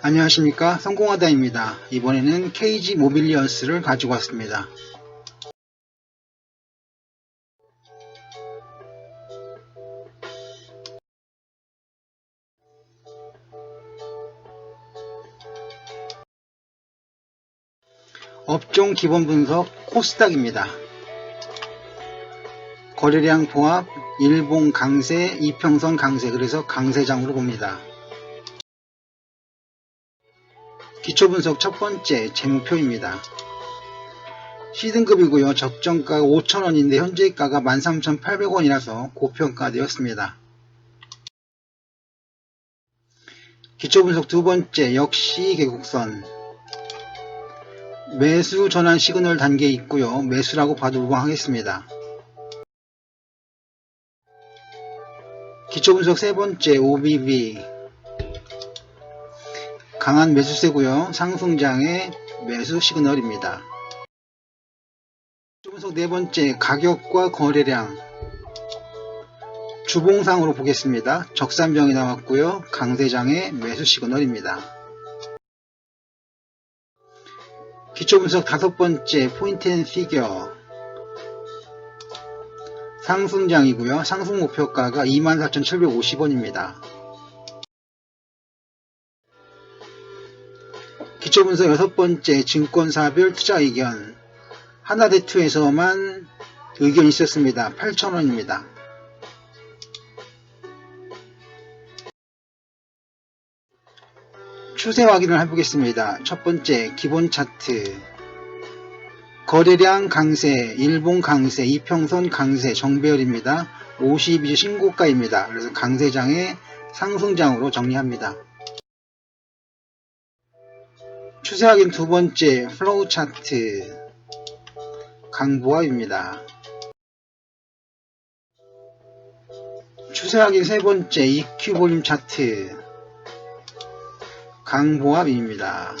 안녕하십니까 성공하다입니다. 이번에는 KG 모빌리언스를 가지고 왔습니다. 업종 기본 분석 코스닥입니다. 거래량 포함 일봉 강세, 이평선 강세 그래서 강세장으로 봅니다. 기초 분석 첫 번째 재무표입니다. C등급이고요. 적정가가 5,000원인데 현재가가 13,800원이라서 고평가되었습니다. 기초 분석 두 번째 역시 개국선 매수 전환 시그널 단계에 있고요. 매수라고 봐도 무방하겠습니다. 기초 분석 세 번째 OBB 강한 매수세고요. 상승장의 매수 시그널입니다. 분석 네 번째 가격과 거래량 주봉상으로 보겠습니다. 적산병이 나왔고요. 강세장의 매수 시그널입니다. 기초 분석 다섯 번째 포인트 앤 피겨 상승장이고요. 상승 목표가가 24,750원입니다. 기초 분석 여섯 번째 증권사별 투자 의견 하나대투에서만 의견이 있었습니다. 8,000원입니다. 추세 확인을 해보겠습니다. 첫 번째 기본 차트 거래량 강세, 일봉 강세, 이평선 강세, 정배열입니다. 52주 신고가입니다. 그래서 강세장의 상승장으로 정리합니다. 추세 확인 두 번째 플로우 차트 강보합입니다. 추세 확인 세 번째 EQ 볼륨 차트 강보합입니다.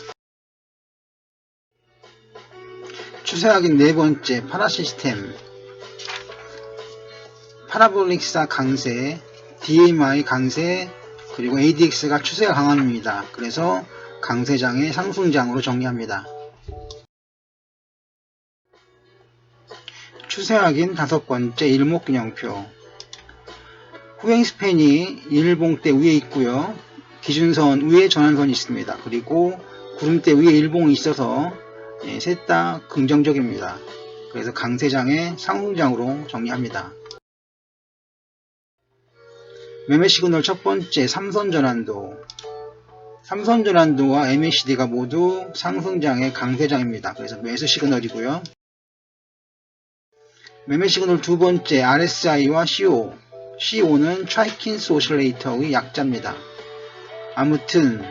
추세 확인 네 번째 파라 시스템 파라볼릭사 강세 DMI 강세 그리고 ADX가 추세가 강합니다. 그래서 강세장의 상승장으로 정리합니다. 추세 확인 다섯 번째 일목균형표 후행 스팬이 일봉대 위에 있고요. 기준선 위에 전환선이 있습니다. 그리고 구름대 위에 일봉이 있어서 예, 셋다 긍정적입니다. 그래서 강세장의 상승장으로 정리합니다. 매매 시그널 첫 번째 삼선 전환도 삼선 전환도와 MACD가 모두 상승장의 강세장입니다. 그래서 매수 시그널이고요. 매매 시그널 두 번째 RSI와 CO CO는 트라이킨스 오실레이터의 약자입니다. 아무튼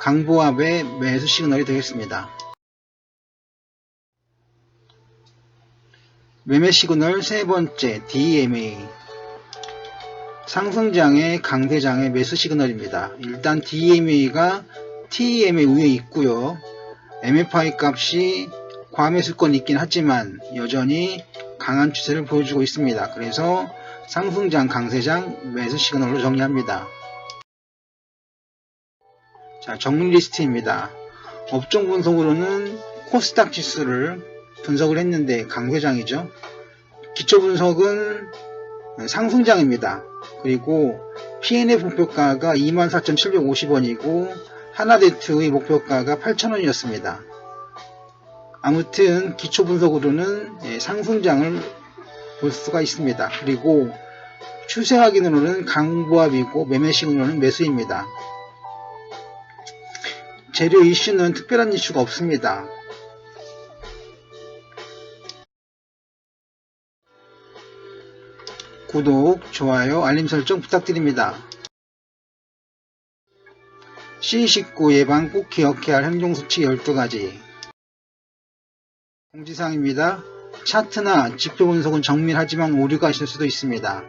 강보합의 매수 시그널이 되겠습니다. 매매 시그널 세 번째 DMA 상승장의 강세장의 매수 시그널입니다. 일단 DMA가 TMA 위에 있고요. MFI 값이 과매수권 있긴 하지만 여전히 강한 추세를 보여주고 있습니다. 그래서 상승장 강세장 매수 시그널로 정리합니다. 자, 정리 리스트입니다. 업종 분석으로는 코스닥 지수를 분석을 했는데 강세장이죠. 기초 분석은 상승장입니다. 그리고 P&F 목표가가 24,750원이고 하나대투의 목표가가 8,000원이었습니다. 아무튼 기초 분석으로는 상승장을 볼 수가 있습니다. 그리고 추세 확인으로는 강보합이고 매매 시그널은 매수입니다. 재료 이슈는 특별한 이슈가 없습니다. 구독, 좋아요, 알림 설정 부탁드립니다. C19 예방 꼭 기억해야 할 행동수칙 12가지 공지사항입니다. 차트나 지표 분석은 정밀하지만 오류가 있을 수도 있습니다.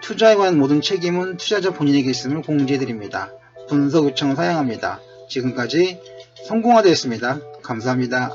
투자에 관한 모든 책임은 투자자 본인에게 있음을 공지해드립니다. 분석 요청을 사양합니다. 지금까지 성공화되었습니다. 감사합니다.